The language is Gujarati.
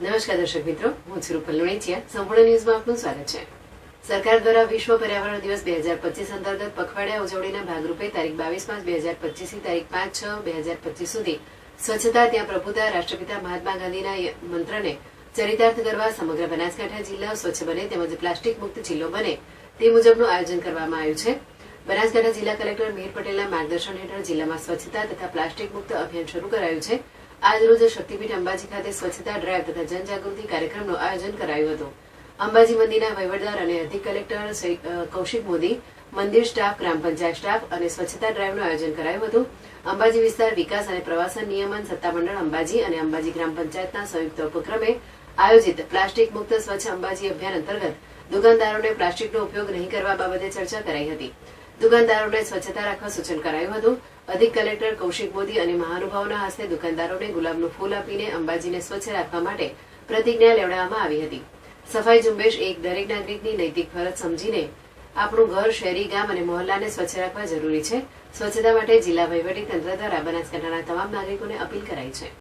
નમસ્કાર દર્શક મિત્રો, હું છું રૂપલ લુણીચિયા. સંપૂર્ણ ન્યૂઝમાં આપનું સ્વાગત છે. સરકાર દ્વારા વિશ્વ પર્યાવરણ દિવસ બે હજાર પચીસ અંતર્ગત પખવાડિયા ઉજવણીના ભાગરૂપે તારીખ બાવીસ પાંચ બે હજાર પચીસથી તારીખ પાંચ છ બે હજાર પચીસ સુધી સ્વચ્છતા ત્યાં પ્રભુતા રાષ્ટ્રપિતા મહાત્મા ગાંધીના મંત્રને ચરિતાર્થ કરવા સમગ્ર બનાસકાંઠા જિલ્લા સ્વચ્છ બને તેમજ પ્લાસ્ટિક મુક્ત જિલ્લો બને તે મુજબનું આયોજન કરવામાં આવ્યું છે. બનાસકાંઠા જિલ્લા કલેક્ટર મિહિર પટેલના માર્ગદર્શન હેઠળ જિલ્લામાં સ્વચ્છતા તથા પ્લાસ્ટિક મુક્ત અભિયાન શરૂ કરાયું છે. આજરોજ શક્તિપીઠ અંબાજી ખાતે સ્વચ્છતા ડ્રાઈવ તથા જનજાગૃતિ કાર્યક્રમનું આયોજન કરાયું હતું. અંબાજી મંદિરના વહીવટદાર અને અધિક કલેક્ટર કૌશિક મોદી, મંદિર સ્ટાફ, ગ્રામ પંચાયત સ્ટાફ અને સ્વચ્છતા ડ્રાઈવનું આયોજન કરાયું હતું. અંબાજી વિસ્તાર વિકાસ અને પ્રવાસન નિયમન સત્તામંડળ અંબાજી અને અંબાજી ગ્રામ પંચાયતના સંયુક્ત ઉપક્રમે આયોજિત પ્લાસ્ટિક મુક્ત સ્વચ્છ અંબાજી અભિયાન અંતર્ગત દુકાનદારોને પ્લાસ્ટિકનો ઉપયોગ નહીં કરવા બાબતે ચર્ચા કરાઈ હતી. દુકાનદારોને સ્વચ્છતા રાખવા સૂચન કરાયું હતું. અધિક કલેક્ટર કૌશિક મોદી અને મહાનુભાવોના હસ્તે દુકાનદારોને ગુલાબનું ફૂલ આપીને અંબાજીને સ્વચ્છ રાખવા માટે પ્રતિજ્ઞા લેવડાવવામાં આવી હતી. સફાઈ ઝુંબેશ એક દરેક નાગરિકની નૈતિક ફરજ સમજીને આપણું ઘર, શહેરી ગામ અને મહોલ્લાને સ્વચ્છ રાખવા જરૂરી છે. સ્વચ્છતા માટે જિલ્લા વહીવટી તંત્ર દ્વારા બનાસકાંઠાના તમામ નાગરિકોને અપીલ કરાઈ છે.